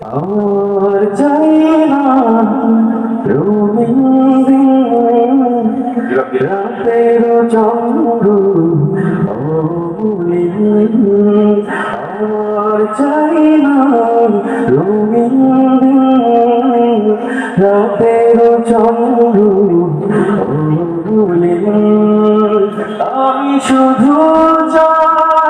আমার চাই না রঙিন রাতের চন্দ্র আমার চাই না রঙিন রাতের চন্দ্র আমি শুধু চাই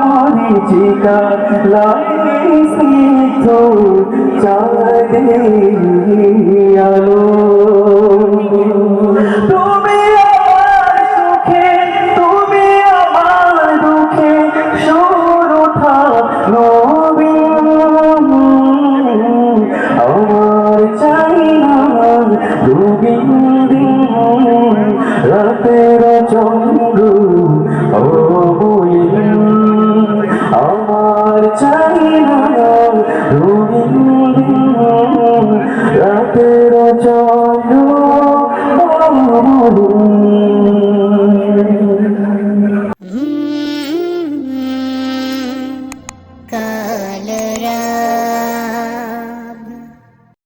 মরিচিকা আলো। তুমি আমার সুখে তুমি আমার দুঃখে সুর ওঠা আমার চাই রাতের बलरा